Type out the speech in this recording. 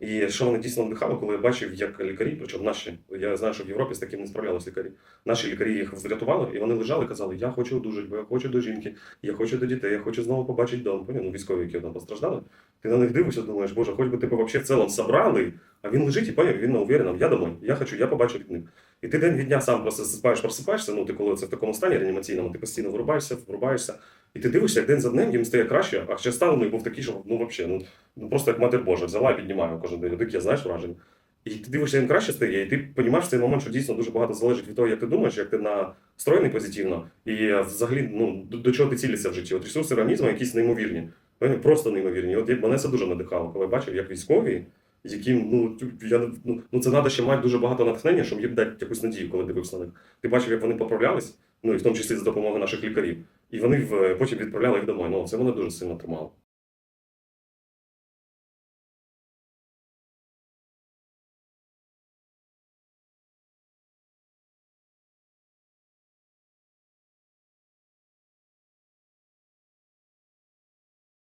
І що мене дійсно надихало, коли я бачив, як лікарі, причому наші, я знаю, що в Європі з таким не справлялись лікарі. Наші лікарі їх врятували, і вони лежали і казали, я хочу одужати, бо я хочу до жінки, я хочу до дітей, я хочу знову побачити дом. Ну, військові, які там постраждали. Ти на них дивишся, думаєш, боже, хоч би тебе вообще в цілому собрали, а він лежить і поняв, він на уверенном, я домой, я хочу, я побачу від них. І ти день від дня сам просто засипаєш, просипаєшся, ну ти коли це в такому стані реанімаційному, ти постійно вирубаєшся, врубаєшся, і ти дивишся, як день за днем їм стає краще, а ще стан у був такий, що ну взагалі, ну, ну просто як матір Божа, взяла і піднімаю кожен день. Таке, знаєш, враження. І ти дивишся, їм краще стає, і ти розумієш в цей момент, що дійсно дуже багато залежить від того, як ти думаєш, як ти настроєний позитивно, і е, взагалі ну, до, до чого ти цілишся в житті. От ресурси організму якісь неймовірні. Вони Просто неймовірні. От мене це дуже надихало, коли я бачив, як військові, яким ну я ну, ну це треба ще мати дуже багато натхнення, щоб їм дати якусь надію, коли дивився на них. Ти бачив, як вони поправлялись, ну і в тому числі за допомогою наших лікарів. І вони в, потім відправляли їх домой. Ну це мене дуже сильно тримало.